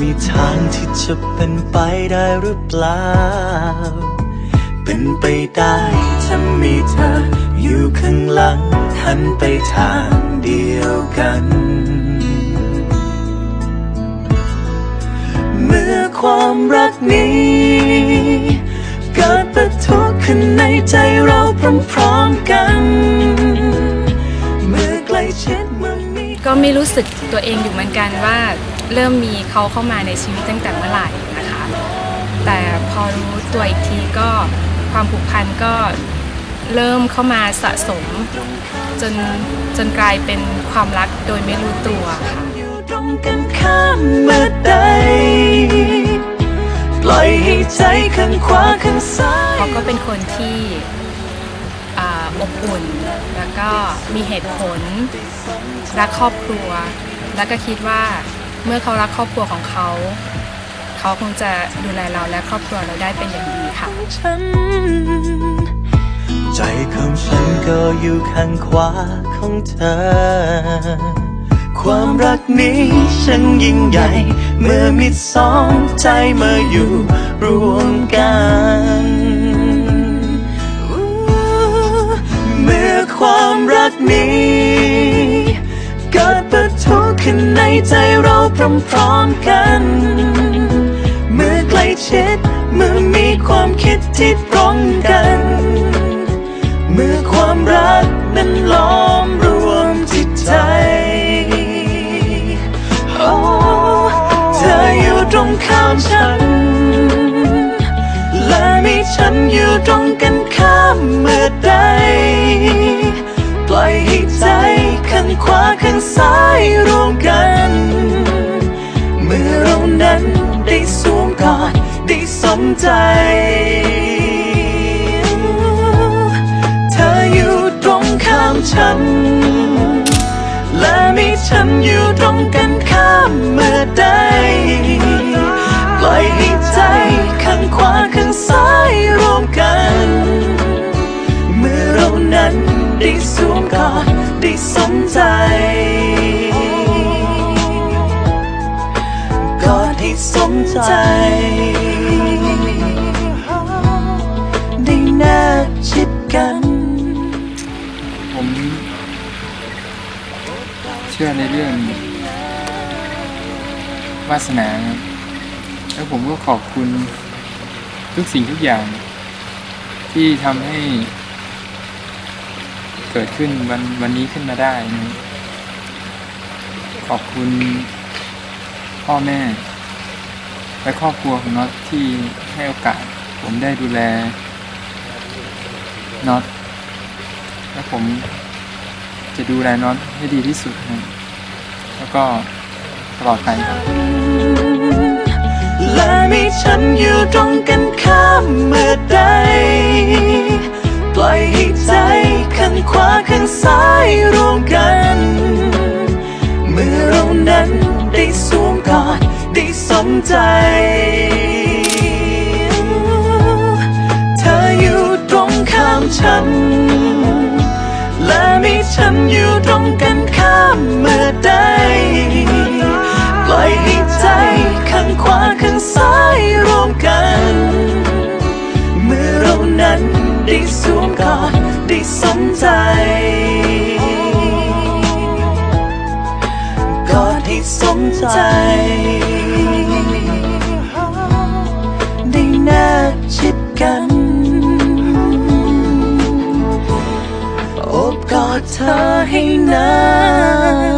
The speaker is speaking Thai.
มีทางที่จะเป็นไปได้หรือเปล่า เป็นไปได้ถ้ามีเธออยู่ข้างหลังหันไปทางเดียวกัน เมื่อความรักนี้ ไม่รู้สึกตัวเองอยู่เหมือนกันว่าเริ่มมีเขาเข้ามาในชีวิตตั้งแต่เมื่อไหร่นะคะ แต่พอรู้ตัวอีกทีก็ความผูกพันก็เริ่มเข้ามาสะสม จนจนกลายเป็นความรักโดยไม่รู้ตัวค่ะอยู่ตรงกันข้ามเมื่อใดปล่อยให้ใจข้างขวาข้างซ้ายเขาก็เป็นคนที่ อบอุ่น แล้วก็มีเหตุผล รักครอบครัว แล้วก็คิดว่าเมื่อเขารักครอบครัวของเขา เขาคงจะดูแลเราและครอบครัวเราได้เป็นอย่างดีค่ะ ใจของฉันก็อยู่ข้างขวาของเธอความรักนี้ฉันยิ่งใหญ่ เมื่อมีสองใจมาอยู่รวมกัน ความรักนี้ เกิดประทุขึ้นในใจเราพร้อมๆกัน เมื่อใกล้ชิดเมื่อมีความคิดที่ตรงกัน เมื่อความรักนั้นล้อมรวมจิตใจโอ้เธออยู่ตรงข้ามฉัน และมีฉันอยู่ตรงกันข้ามเมื่อใด ล่อยให้ใจข้างขวาข้างซ้ายรวมกัน เมื่อเรานั้นได้สวมกอดได้สมใจ เธออยู่ตรงข้ามฉัน และมีฉันอยู่ตรงกันข้ามเมื่อใด สมใจกอดให้สมใจได้แนบชิดกัน ผมเชื่อในเรื่องวาสนาครับแล้วผมก็ขอบคุณทุกสิ่งทุกอย่างที่ทำให้ กิดขึ้นวันวันนี้ขึ้นมาได้นะขอบคุณพ่อแม่ และครอบครัวของน็อตที่ให้โอกาส ผมได้ดูแลน็อตและผมจะดูแลน้องให้ดีที่สุดนะแล้วก็ตลอดไปและมีฉันอยู่ตรงกันข้ามเมื่อใดป ล่อยให้ใจข้นขวาข้นซ้ายรวมกัน เมื่อเรานั้นได้สวมกอดได้สมใจ เธออยู่ตรงข้ามฉัน และมีฉันอยู่ตรง ใจได้แนบชิดกันอบกอดเธอให้นาน